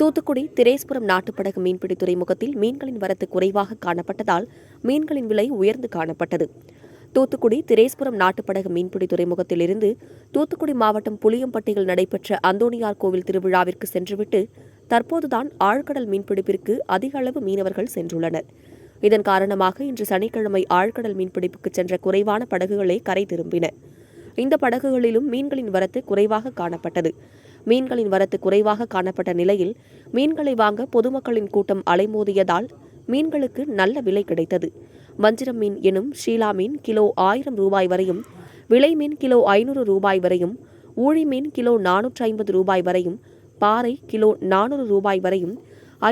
தூத்துக்குடி திரேஸ்புரம் நாட்டுப்படகு மீன்பிடி துறைமுகத்தில் மீன்களின் வரத்து குறைவாக காணப்பட்டதால் மீன்களின் விலை உயர்ந்து காணப்பட்டது. தூத்துக்குடி திரேஸ்புரம் நாட்டுப்படகு மீன்பிடி துறைமுகத்திலிருந்து தூத்துக்குடி மாவட்டம் புளியம்பட்டியில் நடைபெற்ற அந்தோணியார் கோவில் திருவிழாவிற்கு சென்றுவிட்டு தற்போதுதான் ஆழ்கடல் மீன்பிடிப்பிற்கு அதிக அளவு மீனவர்கள் சென்றுள்ளனர். இதன் காரணமாக இன்று சனிக்கிழமை ஆழ்கடல் மீன்பிடிப்புக்கு சென்ற குறைவான படகுகளே கரை திரும்பின. இந்த படகுகளிலும் மீன்களின் வரத்து குறைவாக காணப்பட்டது. மீன்களின் வரத்து குறைவாக காணப்பட்ட நிலையில் மீன்களை வாங்க பொதுமக்களின் கூட்டம் அலைமோதியதால் மீன்களுக்கு நல்ல விலை கிடைத்தது. வஞ்சிரம் மீன் எனும் ஷீலா மீன் கிலோ ஆயிரம் ரூபாய் வரையும் விலை மீன் கிலோ ஐநூறு ரூபாய் வரையும் ஊழி மீன் கிலோ நானூற்றி ஐம்பது ரூபாய் வரையும் பாறை கிலோ நானூறு ரூபாய் வரையும்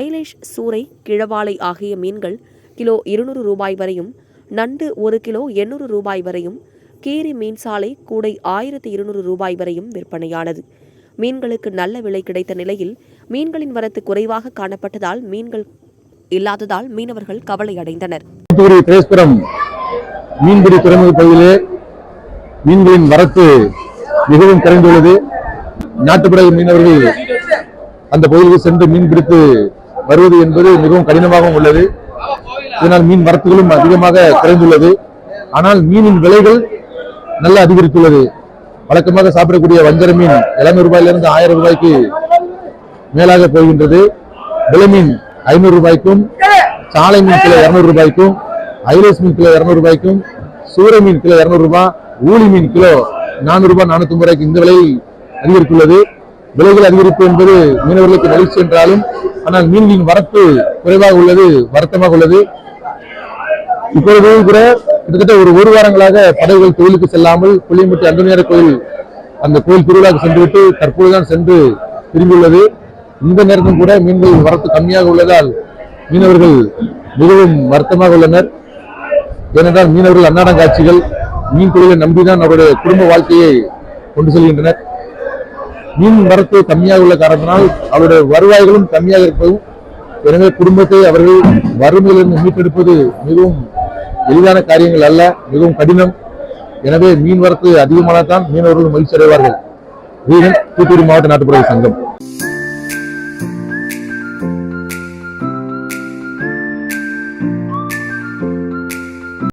ஐலேஷ் சூறை கிழவாலை ஆகிய மீன்கள் கிலோ இருநூறு ரூபாய் வரையும் நண்டு ஒரு கிலோ எண்ணூறு ரூபாய் வரையும் கீரி மீன் சாலை கூடை ஆயிரத்தி இருநூறு ரூபாய் வரையும் விற்பனையானது. மீன்களுக்கு நல்ல விலை கிடைத்த நிலையில் மீன்களின் வரத்து குறைவாக காணப்பட்டதால் மீன்கள் இல்லாததால் மீனவர்கள் கவலை அடைந்தனர். மீன்பிடி துறைமுக பகுதியிலே மீன்களின் வரத்து மிகவும் குறைந்துள்ளது. நாட்டுப்புற மீனவர்கள் அந்த பகுதிக்கு சென்று மீன் பிடித்து வருவது என்பது மிகவும் கடினமாகவும் உள்ளது. இதனால் மீன் வரத்துகளும் அதிகமாக குறைந்துள்ளது. ஆனால் மீனின் விலைகள் நல்ல அதிகரித்துள்ளது. வழக்கமாக சாப்பிடக்கூடிய வஞ்சர மீன் எழுநூறு ரூபாயிலிருந்து ஆயிரம் ரூபாய்க்கு மேலாக போகின்றது. விலை மீன் ஐநூறு ரூபாய்க்கும் சாலை மீன் கிலோ இரநூறு ரூபாய்க்கும் ஐலேஸ் மீன் கிலோ இரநூறு ரூபாய்க்கும் சூரை மீன் கிலோ இரநூறு ரூபாய் ஊழி மீன் கிலோ நானூறு ரூபாய் நானூத்தி ரூபாய்க்கு இந்த விலை அதிகரித்துள்ளது. விலைகள் அதிகரிப்பு என்பது மீனவர்களுக்கு மகிழ்ச்சி என்றாலும் ஆனால் மீன்களின் வரத்து குறைவாக உள்ளது வருத்தமாக உள்ளது. இப்பொழுது கூட கிட்டத்தட்ட ஒரு ஒரு வாரங்களாக படகுகள் கோயிலுக்கு செல்லாமல் புளியம்பட்டி அந்தனியார் கோயில் அந்த கோயில் திருவிழாவுக்கு சென்றுவிட்டு தற்போதுதான் சென்று திரும்பியுள்ளது. இந்த நேரத்திலும் கூட மீன்கள் வரத்து கம்மியாக உள்ளதால் மீனவர்கள் மிகவும் வருத்தமாக உள்ளனர். ஏனென்றால் மீனவர்கள் அன்னாடங்காட்சிகள் மீன் தொழிலை நம்பிதான் அவருடைய குடும்ப வாழ்க்கையை கொண்டு செல்கின்றனர். மீன் வரத்து கம்மியாக உள்ள காரணத்தினால் அவருடைய வருவாய்களும் கம்மியாக இருப்பதும் எனவே குடும்பத்தை அவர்கள் வறுமையிலிருந்து மீட்டெடுப்பது மிகவும் எளிதான காரியங்கள் அல்ல மிகவும் கடினம். எனவே மீன் வரத்து அதிகமானதான் மீனவர்கள் மகிழ்ச்சி அடைவார்கள் வீரன் தூத்துக்குடி மாவட்ட நாட்டுப்புற சங்கம்.